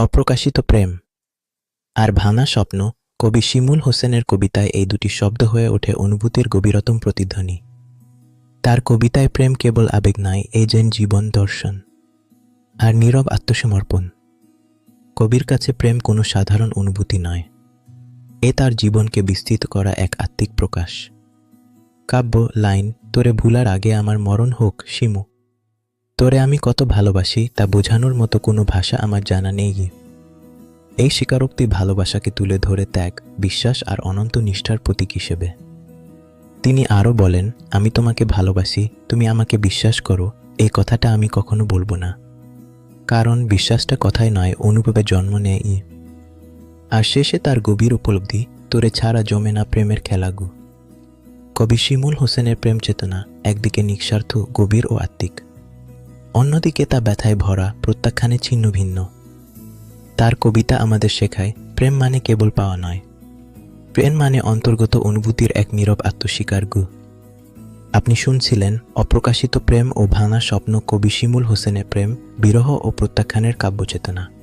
অপ্রকাশিত প্রেম আর ভাঙা স্বপ্ন কবি শিমুল হোসেনের কবিতায় এই দুটি শব্দ হয়ে ওঠে অনুভূতির গভীরতম প্রতিধ্বনি। তার কবিতায় প্রেম কেবল আবেগ নয় এই যেন জীবন দর্শন আর নীরব আত্মসমর্পণ। কবির কাছে প্রেম কোনো সাধারণ অনুভূতি নয়, এ তার জীবনকে বিস্তৃত করা এক আত্মিক প্রকাশ। কাব্য, লাইন, তোরে ভুলার আগে আমার মরণ হোক, শিমু। তোরে আমি কত ভালোবাসি তা বোঝানোর মতো কোনো ভাষা আমার জানা নেই। এই স্বীকারোক্তি ভালোবাসাকে তুলে ধরে ত্যাগ, বিশ্বাস আর অনন্ত নিষ্ঠার প্রতীক হিসেবে। তিনি আরও বলেন, আমি তোমাকে ভালোবাসি, তুমি আমাকে বিশ্বাস করো, এই কথাটা আমি কখনো বলব না। কারণ বিশ্বাসটা কথায় নয়, অনুভবে জন্ম নেয়। আর শেষে তার গভীর উপলব্ধি, তোরে ছাড়া জমে না প্রেমের খেলাগু। কবি শিমুল হোসেনের প্রেম চেতনা, একদিকে নিঃস্বার্থ, গভীর ও আত্মিক। অন্যদিকে তা ব্যথায় ভরা, প্রত্যাখ্যানে ছিন্ন ভিন্ন। তার কবিতা আমাদের শেখায়, প্রেম মানে কেবল পাওয়া নয়। প্রেম মানে অন্তর্গত অনুভূতির এক নীরব আত্মস্বীকার গু আপনি শুনছিলেন অপ্রকাশিত প্রেম ও ভাঙা স্বপ্ন কবি শিমুল হোসেনের প্রেম, বিরহ ও প্রত্যাখ্যানের কাব্যচেতনা।